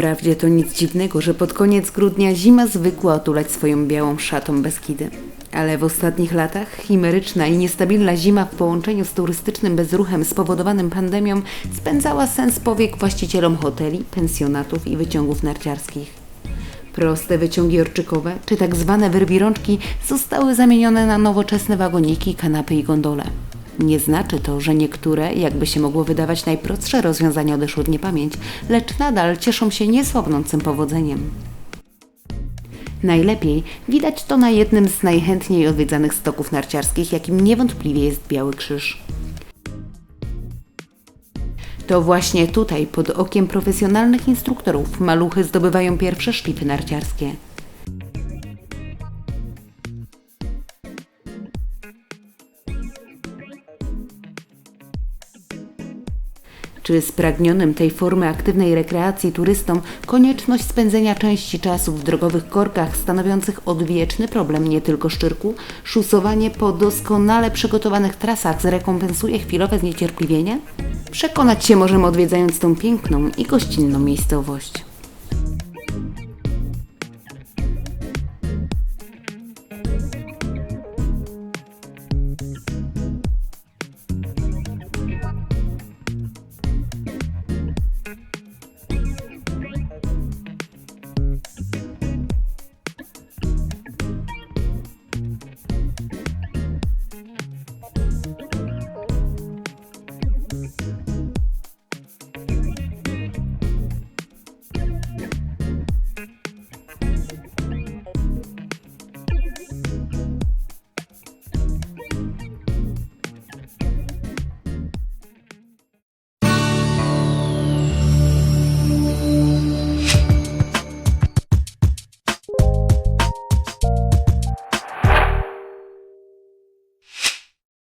Wprawdzie to nic dziwnego, że pod koniec grudnia zima zwykła otulać swoją białą szatą Beskidy. Ale w ostatnich latach chimeryczna i niestabilna zima w połączeniu z turystycznym bezruchem spowodowanym pandemią spędzała sens powiek właścicielom hoteli, pensjonatów i wyciągów narciarskich. Proste wyciągi orczykowe, czy tak zwane wyrwirączki, zostały zamienione na nowoczesne wagoniki, kanapy i gondole. Nie znaczy to, że niektóre, jakby się mogło wydawać, najprostsze rozwiązania odeszły w niepamięć, lecz nadal cieszą się niesłabnącym powodzeniem. Najlepiej widać to na jednym z najchętniej odwiedzanych stoków narciarskich, jakim niewątpliwie jest Biały Krzyż. To właśnie tutaj, pod okiem profesjonalnych instruktorów, maluchy zdobywają pierwsze szlify narciarskie. Czy spragnionym tej formy aktywnej rekreacji turystom konieczność spędzenia części czasu w drogowych korkach stanowiących odwieczny problem nie tylko Szczyrku, szusowanie po doskonale przygotowanych trasach zrekompensuje chwilowe zniecierpliwienie? Przekonać się możemy odwiedzając tą piękną i gościnną miejscowość.